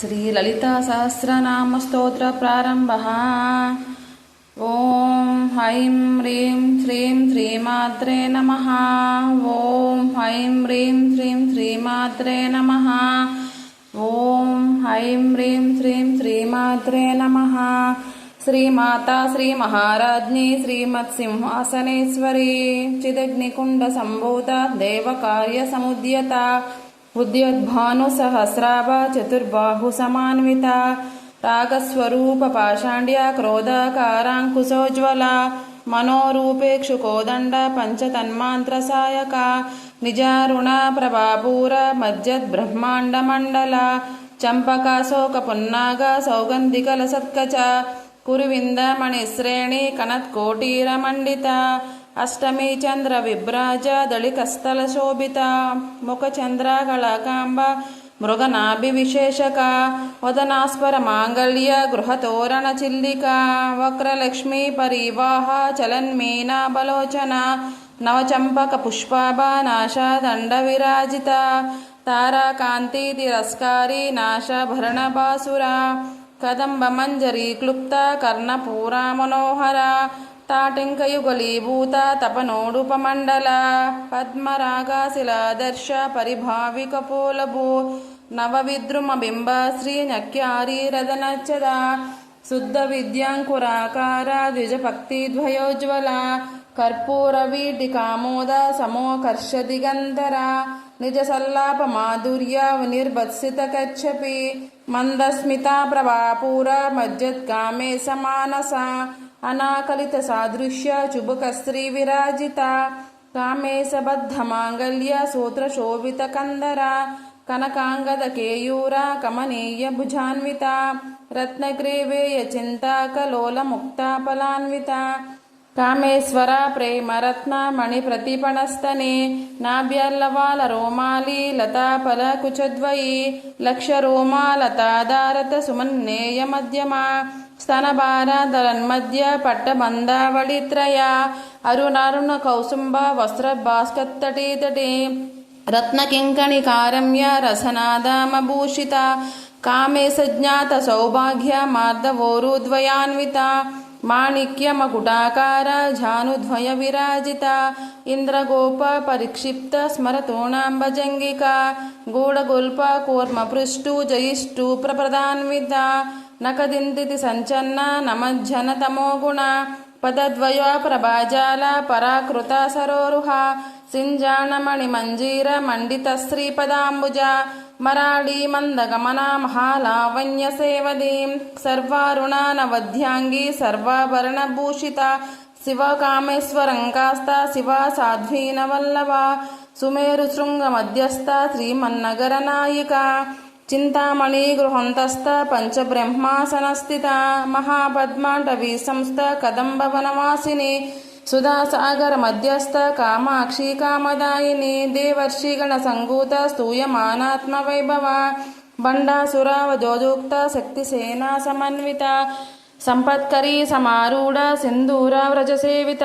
श्रीललितासहस्रनामस्तोत्रप्रारम्भः ॐ ऐं ह्रीं श्रीं श्रीमात्रे नमः ॐ ऐं ह्रीं श्रीं श्रीमात्रे नमः ॐ ऐं ह्रीं श्रीं श्रीमात्रे नमः श्रीमाता श्रीमहाराज्ञी श्रीमत्सिंहासनेश्वरी चिदग्निकुण्डसम्भूता देवकार्यसमुद्यता उद्योद्भानुसहस्राभा चतुर्बाहुसमान्विता रागस्वरूपपाषाण्ड्या क्रोधाकाराङ्कुशोज्ज्वला मनोरूपेक्षुकोदण्ड पञ्चतन्मान्त्रसायका निजारुणा प्रभापूर मज्जद्ब्रह्माण्डमण्डला चम्पकाशोकपुन्नाग सौगन्धिकलसत्कच कुरुविन्दमणिश्रेणी कनत्कोटीरमण्डिता ಅಷ್ಟಮಿ ಚಂದ್ರ ವಿಭ್ರಾಜ ದಳಿಕಸ್ಥಲ ಶೋಭಿತ ಮುಖಚಂದ್ರಗಳಕಾಂಬ ಮೃಗನಾಭಿವಿಶೇಷಕ ವದನಾಸ್ಪರ ಮಾಂಗಲ್ಯ ಗೃಹತೋರಣ ಚಿಲ್ಲಿಕ ವಕ್ರಲಕ್ಷ್ಮೀ ಪರಿವಾಹ ಚಲನ್ಮೀನಾ ಬಲೋಚನ ನವಚಂಪಕ ಪುಷ್ಪಾಭ ನಾಶ ದಂಡವಿರಾಜಿತ ತಾರಾಕಾಂತಿ ತಿರಸ್ಕಾರಿ ನಾಶಭರಣಭಾಸುರ ಕದಂಬ ಮಂಜರಿ ಕ್ಲುಪ್ತ ಕರ್ಣಪೂರ ಮನೋಹರ శ్రీనక్యారీరదనచ్చద శుద్ధ విద్యాంకురాకార ద్విజపక్తిద్వయోజ్వల కర్పూరవీటికామోద సమోకర్ష దిగంధర నిజ సల్లాప మాధుర్య నిర్భత్సిత కచ్చపి మందస్మితా ప్రభాపూర మజ్జత్కామే సమానస అనాకలిత సాదృశ్య చుబుక స్త్రీ విరాజిత కామేశబద్ధమాంగల్య సూత్రశోభిత కందర. కనకాంగద కేయూర కమనీయ భుజాన్విత. రత్నగ్రీవేయ చింతాకలోల ముక్తాపలాన్విత కామేశ్వర ప్రేమరత్న మణి ప్రతిపణస్తనే నాభ్యల్లవాల రోమాలి లతాఫల కుచద్వయీ. లక్ష రోమాలతాదారత సుమన్నేయ మధ్యమా. స్తనభారాధరన్మధ్య పట్టబంధావళిత్రయ అరుణారుణ కౌసుంబ వస్త్ర భాస్కత్తటీతటి రత్నకింకణికారమ్య రసనాదామభూషిత కామే సజ్ఞాత సౌభాగ్య మార్దవోరుద్వయాన్విత మాణిక్యమకుటాకార జానుద్వయ విరాజిత ఇంద్రగోప పరిక్షిప్త స్మరతోణాంబజంగిక గూఢగొల్ప కూర్మపృష్టు జయిష్టు ప్రప్రదాన్విత నకదిందితి సంచన్న నమజ్జన తమోగుణ పదద్వయ ప్రభాజాల పరాకృత సరోరుహ సింజానమణి మంజీర మండిత శ్రీపదాంబుజ మరాళీ మందగమన మహాలావణ్య సేవదీం సర్వారుణ నవధ్యాంగి సర్వాభరణభూషిత శివ కామేశ్వరంకాస్త శివ సాధ్వీన వల్లభ సుమేరు శృంగ మధ్యస్థ శ్రీమన్నగర నాయిక చింతామణి గృహంతస్థ పంచబ్రహ్మాసనస్థిత మహాపద్మాండవీ సంస్థ కదంబవనవాసిని సుధాసాగర మధ్యస్థ కామాక్షి కామదాయిని దేవర్షిగణ సంగూత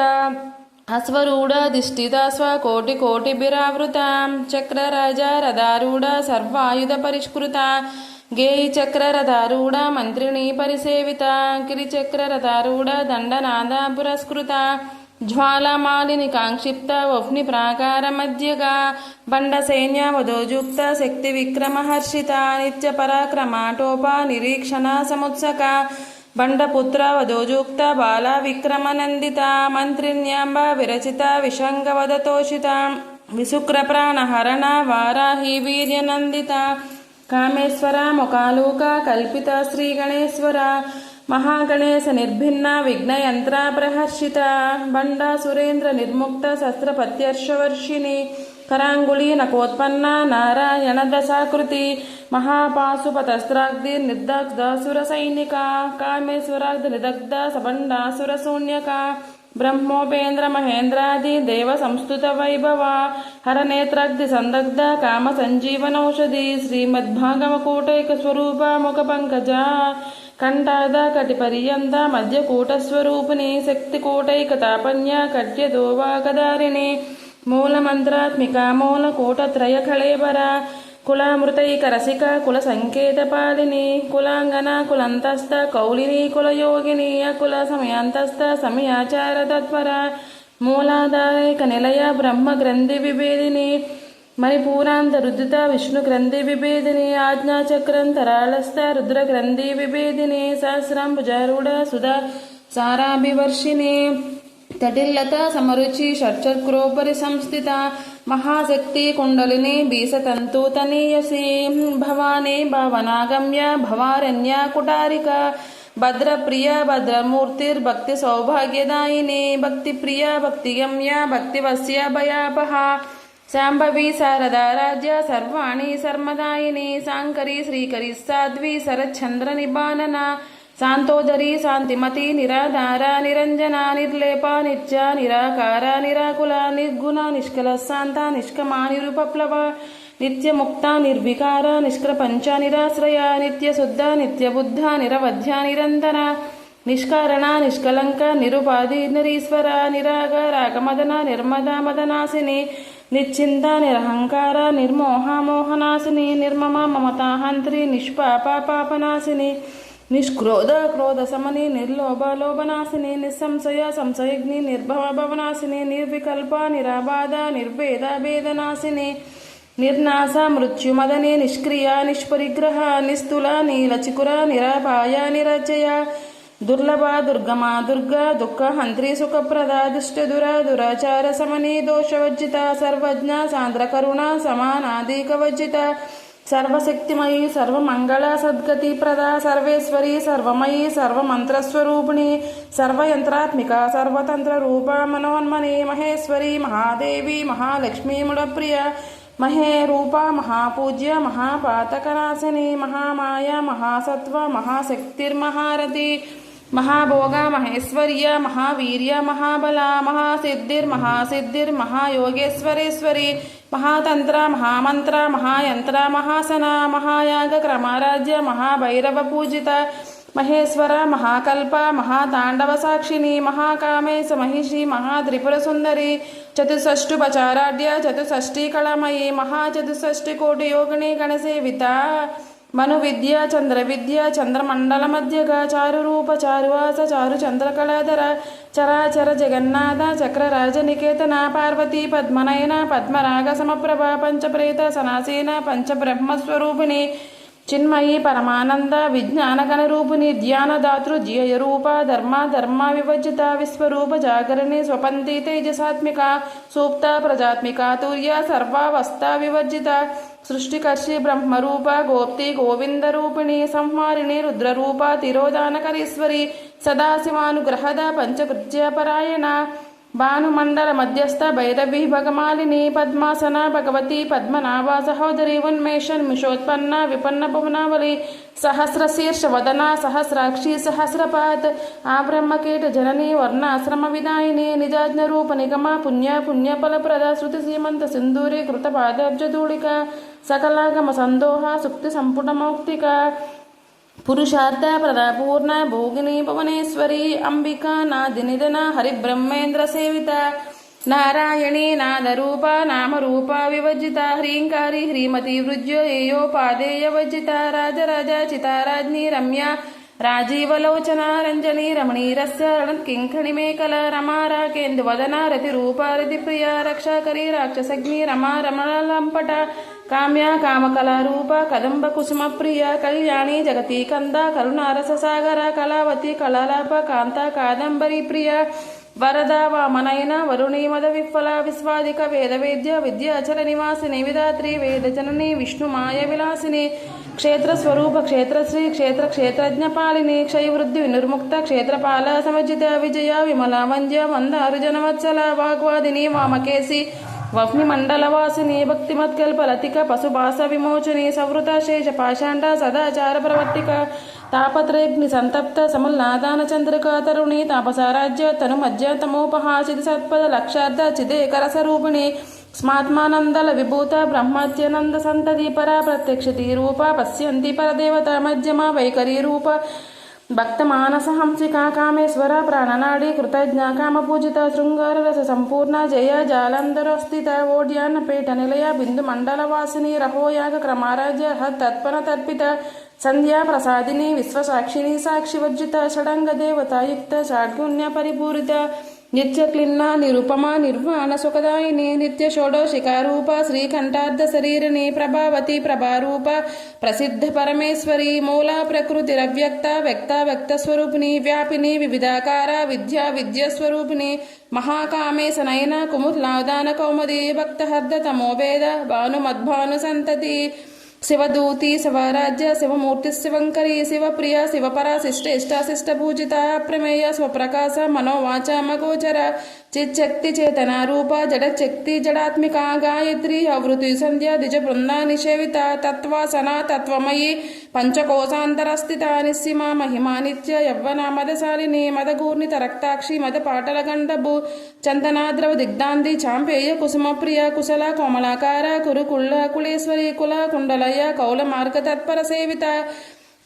స్తూయమానాత్మ వైభవ బండాసురావజోజూక్త కోటి బిరావృత చక్రరాజ రథారూఢ సర్వాయుధ పరిష్కృత గేయి చక్రరథారూఢ మంత్రిణీ పరిసేవిత కిరిచక్రరథారూఢ దండనాద పురస్కృత జ్వాలమాలిని కాంక్షిప్త వహ్ని ప్రాకార మధ్యగా బండ సైన్య వధోజుక్త శక్తి విక్రమహర్షిత నిత్య పరాక్రమాటోప నిరీక్షణ సముత్సక బండపుత్ర బాలా విక్రమనందిత మంత్రిణ్యాంబ విరచిత విషంగవదతోషిత విశుక్ర ప్రాణహరణ వారాహి వీర్యనందిత కామేశ్వర ముఖాలూక కల్పిత శ్రీగణేశ్వర మహాగణేశ నిర్భిన్న విఘ్నయంత్ర ప్రహర్షిత బండా సురేంద్ర నిర్ముక్త శస్త్రపత్యర్షవర్షిణి కరాంగుళీ నకోత్పన్న నారాయణ దశాకృతి మహాపాశుపతస్త్రాగ్ది నిర్దగ్ధసుర సైనిక కామేశ్వరాగ్ది నిదగ్ధ సబండాసుర శూన్యక బ్రహ్మోపేంద్ర మహేంద్రాది దేవ సంస్థుత వైభవ హరనేత్రాగ్ది సందగ్ధ కామ సంజీవనౌషధి శ్రీమద్భాగవకూటైక స్వరూప ముఖ పంకజ కంఠాద కటి పర్యంత మధ్య కూటస్వరూపిణి శక్తి కూటైక తాపన్య కట్య దోవాకదారిణి మూలమంత్రాత్మిక మూల కూటత్రయ కళేబర కులామృతైకరసిక కుల సంకేతపాలిని కులాంగన కులంతస్థ కౌలిని కులయోగిని అకుల సమయాంతస్థ సమయాచార తత్పర మూలాధారైక నిలయ బ్రహ్మ గ్రంథి విభేదిని మణిపూరాంత రుద్రిత విష్ణు గ్రంథి విభేదిని ఆజ్ఞాచక్రంతరాళస్థ రుద్ర గ్రంథి విభేదిని సహస్రం భుజారూఢ సుధా సారాభివర్షిణి తటిల్లత సమరుచి షట్చక్రోపరి సంస్థిత మహాశక్తి కుండలిని బీసతంతు తనీయసి. భవానీ భావనాగమ్య భవారణ్య కుటారిక. భద్రప్రియ భద్రమూర్తిర్భక్తి సౌభాగ్యదాయిని. భక్తిప్రియ భక్తిగమ్య భక్తివస్య భయాపహ. శాంభవి శారదారాజ్య సర్వాణి సర్మదాయిని. సాంకరి శ్రీకరి సాధ్వి శరచంద్ర నిబానన. శాంతోదరి శాంతిమతి నిరాధార నిరంజన నిర్లేప నిత్య నిరాకార నిరాకుల నిర్గుణ నిష్కల శాంత నిష్కమా నిరుపప్లవ నిత్యముక్త నిర్వికార నిష్క్రపంచ నిరాశ్రయ నిత్యశుద్ధ నిత్యబుద్ధ నిరవధ్య నిరంతర నిష్కారణ నిష్కలంక నిరుపాధి నిరీశ్వర నిరాగ రాగమదన నిర్మద మదనాశిని నిశ్చింత నిరహంకార నిర్మోహ మోహనాశిని నిర్మమ మమతాహంత్రి నిష్పాప పాపనాశిని నిష్క్రోధ క్రోధ సమని నిర్లోభ లోభనాశిని నిస్సంశయ సంశయగ్ని నిర్భవ భవనాశిని నిర్వికల్ప నిరాబాధ నిర్భేద భేదనాశిని నిర్నాశ మృత్యుమదని నిష్క్రియ నిష్పరిగ్రహ నిస్థుల నీలచికుర నిరాపాయ నిరచయ దుర్లభ దుర్గమ దుర్గ దుఃఖ హంత్రి సుఖప్రద దుష్టదుర దురాచార సమని దోషవర్జిత సర్వజ్ఞ సాంద్రకరుణ సమానాధికవర్జిత సర్వశక్తిమయి సర్వమంగళ సద్గతి ప్రద సర్వేశ్వరి సర్వమయీ సర్వమంత్రస్వరూపిణి సర్వయంత్రాత్మిక సర్వతంత్ర రూప మనోన్మని మహేశ్వరి మహాదేవి మహాలక్ష్మీ ముడప్రియ మహే రూప మహాపూజ్య మహాపాతకనాశిని మహామాయ మహాసత్వ మహాశక్తిర్మహారథి మహాభోగ మహేశ్వర్య మహావీర్య మహాబల మహాసిద్ధిర్మహాసిద్ధిర్ महातंत्र, महामंत्र, महायंत्र, महासना, महायाग, क्रमाराज्य महाभैरव पूजित महेश्वर, महाकल्प, महातांडव साक्षिणी, महाकामेश महिषी, महात्रिपुर सुंदरी चतुष्टुपचाराढ़ चतुष्टी कलामयी महाचतुष्टि कोटि योगिणी गणसेविता। మను విద్య చంద్ర విద్య చంద్రమండల మధ్యగా చారు రూప చారువాస చారు చంద్రకళాధర చరాచర జగన్నాథ చక్రరాజ నికేతన పార్వతీ పద్మనయన పద్మరాగ సమప్రభ పంచప్రేత సనాసీన పంచబ్రహ్మస్వరూపిణి చిన్మయి పరమానంద విజ్ఞానగణ రూపిణి ధ్యానదాతృ జియ రూప ధర్మ ధర్మ విభజిత విశ్వరూప జాగరణి స్వపంతి తేజసాత్మిక సూక్త ప్రజాత్మిక తూర్య సర్వావస్థ వివర్జిత సృష్టికర్షి బ్రహ్మరూప గోప్తి గోవింద రూపిణి సంహారిణి రుద్రరూప తిరోధానకరీశ్వరి సదాశివానుగ్రహద పంచకృత్యపరాయణ భానుమండల మధ్యస్థ భైరవి భగమాలిని పద్మాసన భగవతి పద్మనాభ సహోదరి ఉన్మేషన్ మిషోత్పన్న విపన్న భువనావళి సహస్ర శీర్ష వదన సహస్రాక్షి సహస్రపాత్ ఆ బ్రహ్మకేట జనని వర్ణాశ్రమ విదాయిని నిజాజ్ఞ రూప నిగమ పుణ్య పుణ్య ఫలప్రద శృతి సీమంత సింధూరి కృత పాదాబ్జధూళిక సకలాగమ సందోహ సుక్తి సంపుట మౌక్తిక పురుషార్థ ప్రదాపూర్ణ భోగిని భువనేశ్వరి అంబికా నాదినిధన హరిబ్రహ్మేంద్ర సేవిత. నారాయణీ నాదరూప నామరూప వివర్జిత హ్రీంకారి హ్రీమతి వృజ్య ఏయోపాదేయ వర్జిత రాజరాజ చితారాజ్ఞి రమ్య రాజీవలోచన రంజని రమణీరస్య కింకణి మేకల రమా రాకేందువదన రతి రూప రతి ప్రియ రక్షాకరి రాక్షసగ్ని రమా రమణ లంపట కామ్య కామకళారూప కదంబ కుసుమ ప్రియ కళ్యాణి జగతి కంద కరుణారస సాగర కళావతి కళాలాప కాంత కాదంబరి ప్రియ వరద వామనయన వరుణి మద విఫల విశ్వాదిక వేద వేద్య విద్యాచల నివాసిని విధాత్రి వేద జనని విష్ణు మాయ విలాసిని క్షేత్ర స్వరూప క్షేత్రశ్రీ క్షేత్ర క్షేత్రజ్ఞ పాలిని క్షయవృద్ధి వినుర్ముక్త క్షేత్రపాల సమజిత విజయ విమల వంద్య మందారు జనవత్సల వాగ్వాదిని వామకేసి వహ్ని మండలవాసిని భక్తిమత్కల్పలతిక పశుభాస విమోచని సవృత శేష పాషాండ సదాచార ప్రవర్తిక తాపత్రయగ్ని సంతప్త సమల్నాదాన చంద్రిక తరుణి తాపసారాజ్య తను మధ్య తమోపహాసితి సత్పద లక్షార్థ చిదేకర స్వరూపిణి స్మాత్మానందల విభూత బ్రహ్మత్యనంద సంతతి పరా ప్రత్యక్షతి రూప పశ్యంతి పరదేవత మధ్యమ వైఖరి రూప భక్త మానస హంసిక కామేశ్వర ప్రాణనాడి కృతజ్ఞ కామపూజిత శృంగార రస సంపూర్ణ జయ జాలంధరస్థిత ఓడ్యాన పీఠ నిలయ బిందు మండల వాసిని రహోయాగ క్రమారాజ్య తత్పన తర్పిత సంధ్యా ప్రసాదిని విశ్వసాక్షిని సాక్షివర్జిత షడంగ దేవతాయుక్త షాడ్గుణ్య పరిపూరిత నిత్యక్లిన్న నిరుపమ నిర్వాణ సుఖదాయిని నిత్య షోడోషికారూప శ్రీకంఠార్థ శరీరిణి ప్రభావతి ప్రభారూప ప్రసిద్ధ పరమేశ్వరి మూల ప్రకృతి రవ్యక్త వ్యక్త వ్యక్త స్వరూపిణి వ్యాపిని వివిధాకార విద్యా విద్య స్వరూపిణి మహాకామేశ నయన కుముద్లాదాన కౌమది భక్తహర్ద తమోవేద భానుమద్భాను సంతతి శివదూతి శివరాజ్య శివమూర్తి శివంకరి శివప్రియ శివపర శిష్ట ఇష్టాశిష్ట పూజిత ప్రమేయ స్వప్రకాశ మనోవాచ మగోచర చిచ్చక్తి చేతన రూప జడశక్తి జడాత్మిక గాయత్రి అవృతి సంధ్య ద్విజ బృందా నిషేవిత తత్వాసన తత్వమయి పంచకోశాంతరస్థిత నిస్సిమ మహిమానిత్య యవ్వనామదశాలిని యవ్వన మదశాలిని మదగూర్ణిత రక్తాక్షి మద పాటల గండభు చందనాద్రవ దిగ్ధాంది చాంపేయ కుసుమప్రియ కుశల కోమలాకార కురుకుళ్ళ కులేశ్వరి కుల కుండలయ కౌల మార్గ తత్పర సేవిత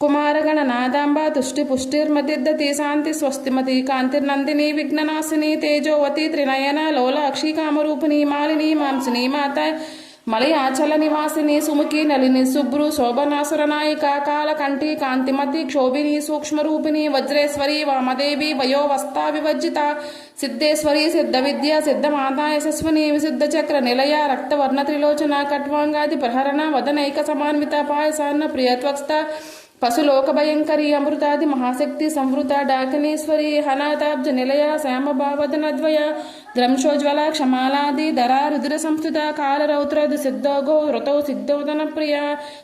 కుమారగణ నాదాంబ తుష్టి పుష్టిర్మతిర్దతి శాంతి స్వస్తిమతి కాంతిర్నందిని విఘ్ననాశిని తేజోవతి త్రినయన లోలాక్షి కామరూపిణి మాలిని మాంసిని మాత మలయాచల నివాసిని సుముఖి నలిని శుభ్రు శోభనాసుర నాయిక కాలకంఠి కాంతిమతి క్షోభిని సూక్ష్మరూపిణి వజ్రేశ్వరి వామదేవి వయోవస్థా వివర్జిత సిద్ధేశ్వరి సిద్ధ విద్య సిద్ధమాతా యశస్విని విశుద్ధ చక్ర నిలయ రక్తవర్ణ త్రిలోచన కట్వాంగాది ప్రహరణ వదనైక సమాన్విత పాయసాన్న ప్రియత్వక్త పశులోక భయంకరి అమృతాది మహాశక్తి సంవృత డాకనేశ్వరి హనాతాబ్జ నిలయ శ్యామభావదనద్వయ ద్రంశోజ్వల క్షమాలాది ధరా రుద్ర సంస్థిత కాలరౌద్ర సిద్ధోగో ఋతౌ సిద్ధోదన ప్రియ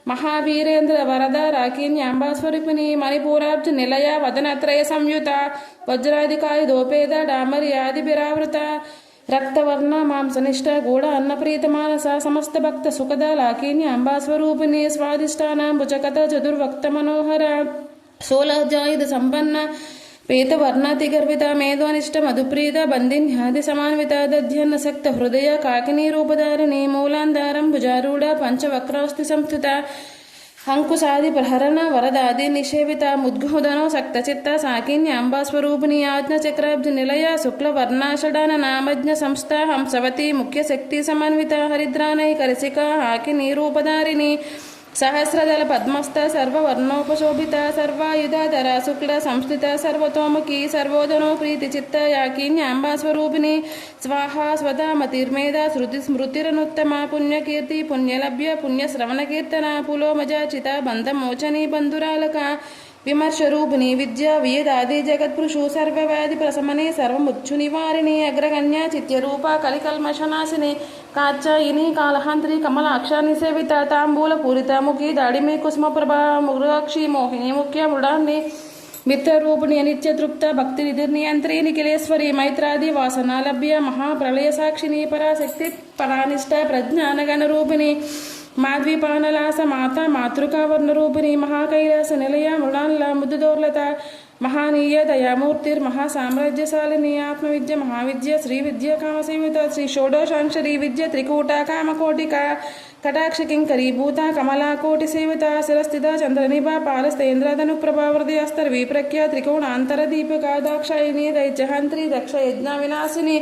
మహావీరేంద్ర వరద రాకీన్యాంబాస్వరూపిణి మణిపూరాబ్జ నిలయ వదనత్రయ సంయుత వజ్రాధికారి దోపేద డామర్యాది బిరావృత రక్తవర్ణ మాంసనిష్ట గూఢ అన్నప్రీత మానస సమస్త భక్త సుఖద లాకిని అంబాస్వరూపిణి స్వాదిష్టానాం భుజకథ చతుర్వక్త మనోహర సోలజాయుధ సంపన్న పీతవర్ణాతి గర్విత మేధోనిష్ట మధుప్రీత బంధిన్యాది సమాన్విత దధ్యన్న సక్త హృదయ కాకినీ రూపధారిణి మూలాంధారం భుజారూఢ పంచవక్రాస్తి సంస్థిత అంకుశాది ప్రహరణ వరదాది నిషేవిత ముద్గోదనో సక్తచిత్త సాకిన్య అంబాస్వరూపిణి ఆజ్ఞ చక్రాబ్జ నిలయ శుక్ల వర్ణాషడాన నామజ్ఞ సంస్థ హంసవతి ముఖ్య శక్తి సహస్రదళ పద్మస్థ సర్వవర్ణోపశోభిత సర్వాయుధాధర శుక్ల సంస్థిత సర్వతోముఖి సర్వోదనో ప్రీతి చిత్త యాకీన్యాంబాస్వరూపిణి స్వాహా స్వధామతిర్మేధ శృతి స్మృతిరనుత్తమ పుణ్యకీర్తి పుణ్యలభ్య పుణ్యశ్రవణ కీర్తన పులోమజాచిత బంధమోచని బంధురాలక. విమర్శరూపిణి విద్య వేదాది జగత్పురుషు సర్వవ్యాధి ప్రశమనే సర్వముచ్చు నివారిణి అగ్రగణ్య చిత్యరూప కలికల్మషనాశిని కాచాయిని కాళహాంత్రి కమలాక్ష నిసేవిత తాంబూల పూరిత ముఖి దాడిమి కుసుమప్రభా మృగాక్షి మోహిని ముఖ్య మృడాన్ని మిత్రరూపిణి నిత్యతృప్త భక్తి నిధిర్నియంత్రి నిఖిలేశ్వరి మైత్రాది వాసనాలభ్య మహాప్రళయ సాక్షిని పరాశక్తి పరానిష్ట ప్రజ్ఞానగణ రూపిణి మాధ్వీపానలాస మాత మాతృకా వర్ణరూపిణి మహాకైలాస నిలయ మృణాల్ల ముద్దుదోర్లత మహానీయ దయామూర్తిర్ మహాసామ్రాజ్యశాలిని ఆత్మవిద్య మహావిద్య శ్రీ విద్య కామసేవిత శ్రీ షోడోషాంక్షరీ విద్య త్రికూట కామకోటిక కటాక్ష కింకరీభూత కమలాకోటి సేవిత శిరస్థిత చంద్రనిభ పాలస్తేంద్రధను ప్రభావృతి ప్రభావృదయస్తర్ విప్రఖ్య త్రికోణాంతర దీపిక దాక్షాయిని దైత్యహంత్రి దక్ష యజ్ఞ వినాశిని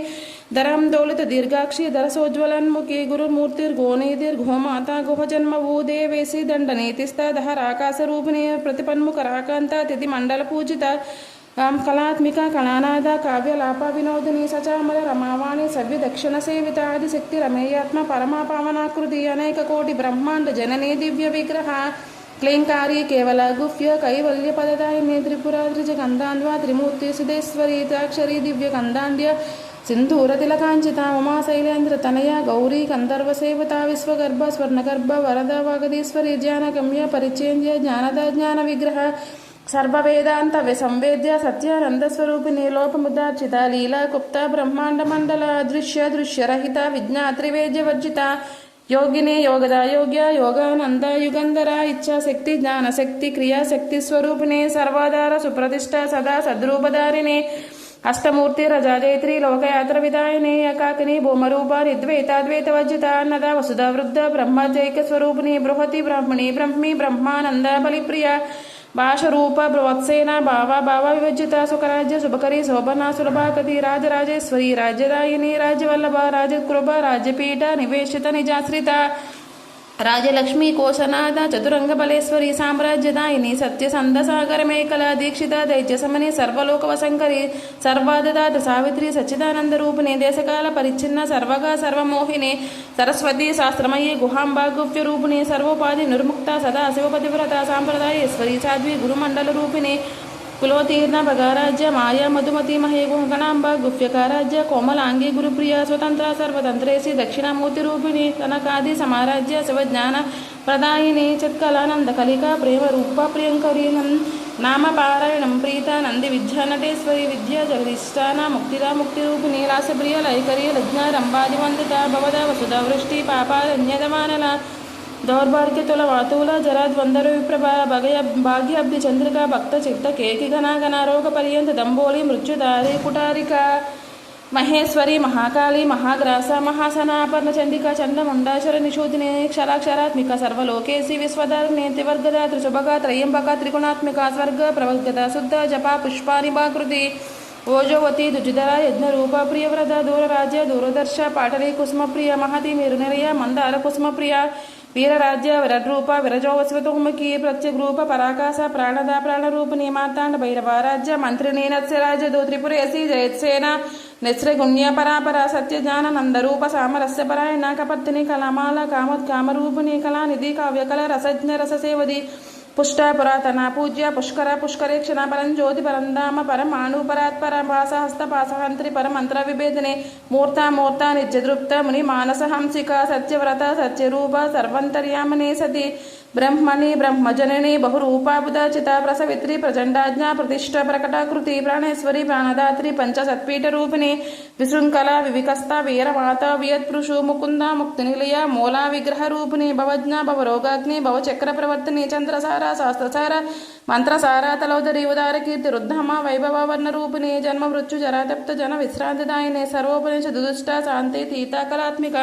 ధరం దౌలిత దీర్ఘాక్షి ధరసోజ్వలన్ముఖి గురుమూర్తిర్గోనీతిర్ఘోమాత గుహజన్మభూ దేవేసి దండనీతిస్త దహరాకాశరూపిణి ప్రతిపన్ముఖ రాకాంత తిథి మండల పూజిత కళాత్మిక కళానాద కావ్యలాప వినోదిని సచామల రమావాణి సవ్య దక్షిణ సేవిత ఆదిశక్తి రమేయాత్మ పరమా పావనాకృతి అనేక కోటి బ్రహ్మాండ జననీ దివ్య విగ్రహ క్లీంకారి కేవల గుహ్య కైవల్య పదదాయిని త్రిపురాద్రిజ గంధాన్వా త్రిమూర్తి సుధేశ్వరి తాక్షరి దివ్య గంధాండ్య సింధూర తిలకాంచిత ఉమా శైలేంద్ర తనయ గౌరీ కందర్వ సేవత విశ్వగర్భ స్వర్ణగర్భ వరద వాగదీశ్వరి జ్ఞానగమ్య పరిచేంద్య జ్ఞానద జ్ఞాన విగ్రహ సర్వవేదాంత సంవేద్య సత్యానంద స్వరూపిణి లోపముదార్చిత లీలా గుప్త బ్రహ్మాండ మండల అదృశ్య దృశ్యరహిత విజ్ఞాత్రివేద్య వర్జిత యోగిని యోగద యోగ్య యోగానంద యుగంధర ఇచ్ఛాశక్తి జ్ఞానశక్తి క్రియాశక్తి స్వరూపిణి సర్వాధార సుప్రతిష్ట సదా సద్రూపధారిణి అష్టమూర్తి రజాజైత్రి లోకయాత్ర విదాయిని ఏకాకిని భూమరూప నిర్ద్వైతాద్వైత వర్జిత అన్నద వసుధ వృద్ధ బ్రహ్మజైక స్వరూపిణి బృహతి బ్రహ్మణి బ్రహ్మి బ్రహ్మానంద బలిప్రియ భాషరూప వత్సేన భావ భావ విభజిత సుఖరాజ్య శుభకరి శోభన సులభాకతి రాజరాజేశ్వరి రాజ్యదాయిని రాజ్యవల్లభ రాజకృప రాజ్యపీఠ నివేశిత నిజాశ్రిత రాజలక్ష్మి కోశనాథ చతురంగ బలేశ్వరి సామ్రాజ్యదాయిని సత్యసందసాగరమేకల దీక్షిత దైత్యసమని సర్వలోకవశంకరి సర్వాదదాత సావిత్రి సచ్చిదానంద రూపిణి దేశకాల పరిచ్ఛిన్న సర్వగా సర్వమోహిని సరస్వతి శాస్త్రమయీ గుహాంబాగుప్య రూపిణి సర్వోపాధి నిర్ముక్త సదా శివపతివ్రత సాంప్రదాయేశ్వరి సాధ్వి గురుమండల రూపిణి కులోతీర్ణ భగారాజ్య మాయా మధుమతి మహే గుహగణాంబ గుప్యకారాజ్య కోమలాంగి గురుప్రియ స్వతంత్ర సర్వతంత్రేసి దక్షిణామూర్తి రూపిణి కనకాది సమారాజ్య శివజ్ఞాన ప్రదాయిని చిత్కలానంద కలికా ప్రేమ రూప ప్రియంకరీనం నామ పారాయణం ప్రీత నంది విద్యా నటేశ్వరి విద్యా జగదిష్టాన ముక్తిదా ముక్తి రూపిణి రాసప్రియ లైకరి లజ్ఞ రంభాదివందిత భవద వసుధ వృష్టి दौर्भाग्य तुल वातुला जरा द्वंद्रभा भगय भाग्यभ्य चंद्रिका भक्त चित्त केकिघनाघनारोग पर्यंत दंबोली मृत्युधारी कुटारिका महेश्वरी महाकाली महाग्रास महासनापर्ण चंडिका चंद मुंडाचर निशोदिने क्षराक्षरात्मिक सर्वोकेशी विश्वधर नेतिवर्गदा त्रिशुभगा त्रयंबका त्रिगुणात्मिका स्वर्ग प्रवर्गदा शुद्ध जपा पुष्पाणिभाकृति ओजोवती दुजिधरा यज्ञ रूप प्रियव्रत दूरराज्य दूरदर्श पाटली कुसुम प्रिय महति मेरुनिरय मंदार कुसुम प्रिया, महा प्रिया వీరరాజ్య విరడ్రూప విరజోవస్వతోముఖి ప్రత్యగ్రూప పరాకాశ ప్రాణద ప్రాణరూపిణి నియమాతాండ భైరవారాజ్య మంత్రి నత్స్యరాజ్య దో త్రిపురేసి జయత్సేన నిశ్రగుణ్య పరాపర సత్యజ్ఞాన నందరూప సామరస్య పరాయణ కపర్తిని కలమాల కామత్ కామరూపిణి కళానిధి కావ్యకళ రసజ్ఞ రససేవది పుష్ట పురాతన పూజ్య పుష్కర పుష్కరేక్షణ పరం జ్యోతి పరంధామ పరమాణు పరాత్పర భాసహస్త పాసహంత్రి పరమంత్ర విభేదనే మూర్త మూర్త నిత్యదృప్త ముని మానస హంసిక సత్యవ్రత సత్యరూప సర్వంతర్యామనే సతి బ్రహ్మణి బ్రహ్మజనని బహురూపాబుదాచిత ప్రసవిత్రి ప్రచండాజ్ఞ ప్రతిష్ట ప్రకటాకృతి ప్రాణేశ్వరి ప్రాణదాత్రి పంచసత్పీఠ రూపిణి విశృంఖల వివికస్త వీరమాత వియత్పురుషు ముకుంద ముక్తినిలయ మూలా విగ్రహ రూపిణి భవజ్ఞ భవరోగాగ్ని భవచక్ర ప్రవర్తిని చంద్రసార శాస్త్రసార మంత్రసార తలోదరి ఉదార కీర్తి రుద్ధమ వైభవవర్ణ రూపిణి జన్మ మృత్యు జరాతప్త జన విశ్రాంతిదాయిని సర్వోపనిషదుదుష్ట శాంతి తీత కళాత్మిక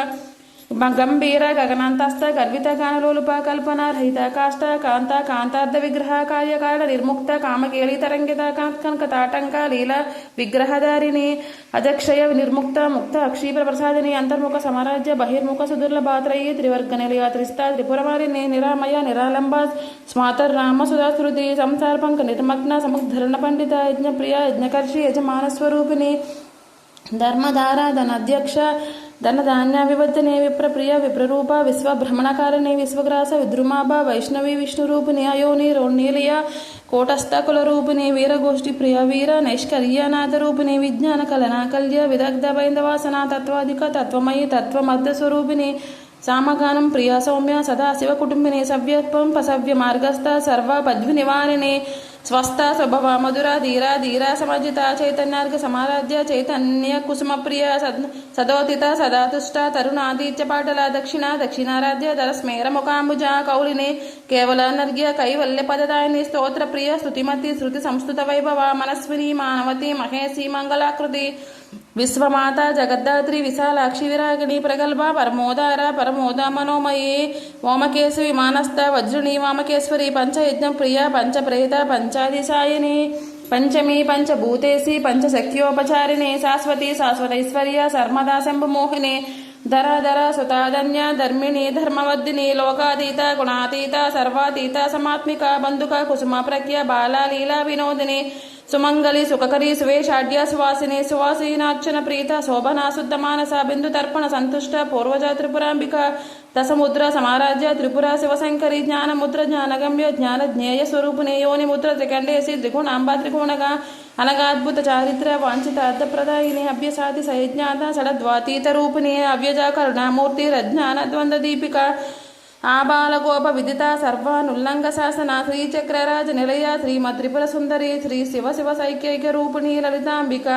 గంభీర గగనాంతస్థ గర్విత గానలోలుప కల్పన రహిత కాష్ట కాంత కాంతార్థ విగ్రహ కార్యకారణ నిర్ముక్త కామకేళి తరంగిత కనక తాటంక లీల విగ్రహధారిణి అజక్షయ నిర్ముక్త ముక్త అక్షీప్ర ప్రసాదిని అంతర్ముఖ సమరాజ్య బహిర్ముఖ సుదుర్లభాత్రయీ త్రివర్గ నిలయ త్రిస్త త్రిపురమాలిని నిరామయ నిరాలంబ స్మాతర్ రామ సుధాశ్రుతి సంసారపంక నిర్మగ్న సముద్ధరణ పండిత యజ్ఞప్రియ యజ్ఞకర్షి యజమాన స్వరూపిణి ధర్మధార ధనాధ్యక్ష ధనధాన్యాభివర్ధనే విప్రప్రియ విప్రరూప విశ్వభ్రమణకారిణి విశ్వగ్రాస విద్రుమాభ వైష్ణవి విష్ణురూపిణి అయోని రోణీలయ కోటస్థ కులరూపిణి వీరగోష్ఠి ప్రియ వీర నైష్కర్యనాథ రూపిణి విజ్ఞాన కలనాకల్య విదగ్ధ బైందవాసన తత్వాధిక తత్వమయి తత్వమర్ధ స్వరూపిణి సామగానం ప్రియ సౌమ్య సదాశివ కుటుంబిని సవ్యత్వం పసవ్య మార్గస్థ సర్వ పద్వి నివారిణి స్వస్థ స్వభవ మధుర ధీర ధీర సమజిత చైతన్యార్గ సమారాధ్య చైతన్య కుసుమ ప్రియ సద్ సదోతిత సదాతుష్ట తరుణాదిత్య పాటల దక్షిణ దక్షిణారాధ్య ధర స్మేర ముఖాంబుజ కౌలిని కేవల నర్గ్య కైవల్య పదదాయని స్తోత్ర ప్రియ స్తుతిమతి శృతి సంస్కృత వైభవ మనస్విని మానవతి మహేశి మంగళాకృతి విశ్వమాత జగద్ధాత్రి విశాలాక్షి విరాగిణి ప్రగల్భ పరమోదార పరమోద మనోమయీ ఓమకేశి విమానస్థ వజ్రుని వామకేశ్వరి పంచయజ్ఞ ప్రియ పంచప్రేత పంచాదిశాయిని పంచమి పంచభూతేసి పంచశక్యోపచారిణి శాశ్వతి శాశ్వతైశ్వర్య సర్మదా శంభుమోహిని ధర ధర సుతాధన్య ధర్మిణి ధర్మవర్ధిని లోకాతీత గుణాతీత సర్వాతీత సమాత్మిక బంధుక కుసుమ ప్రజ్ఞ బాల లీలా వినోదిని సుమంగళి సుఖకరి సువేషాఢ్య సువాసిని సువాసీనార్చన ప్రీత శోభనా శుద్ధ మానస బిందు తర్పణ సంతుష్ట పూర్వజ త్రిపురాంబిక దశముద్ర సమారాజ్య త్రిపుర శివశంకరి జ్ఞానముద్ర జ్ఞానగమ్య జ్ఞాన జ్ఞేయ స్వరూపుని యోని ముద్ర త్రికండేసి త్రిగుణాంబ త్రిగుణగా అనగాద్భుత చారిత్ర వాంఛిత అర్థప్రదాయిని అభ్యసాతి సయజ్ఞాత సడద్వాతీత రూపిణి అవ్యజ కరుణామూర్తి రజ్ఞాన ద్వంద్వ దీపిక ఆబాలగోప విదిత సర్వానుల్లంఘ శాసన శ్రీచక్రరాజ నిలయ శ్రీమద్ త్రిపుర సుందరి శ్రీ శివ శివ సైక్యైక రూపిణి లలితాంబిక.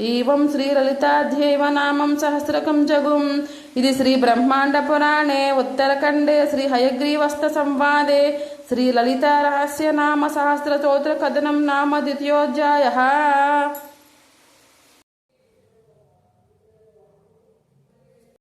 ఏం శ్రీ లలితాధ్యైవనామం సహస్రకం జగుం. ఇది శ్రీ బ్రహ్మాండ పురాణే. ఉత్తరఖండే శ్రీ హయగ్రీవస్త సంవాదే. శ్రీ లలితారహస్యనామ రహస్య కథనం నామ ద్వితీయోధ్యాయ.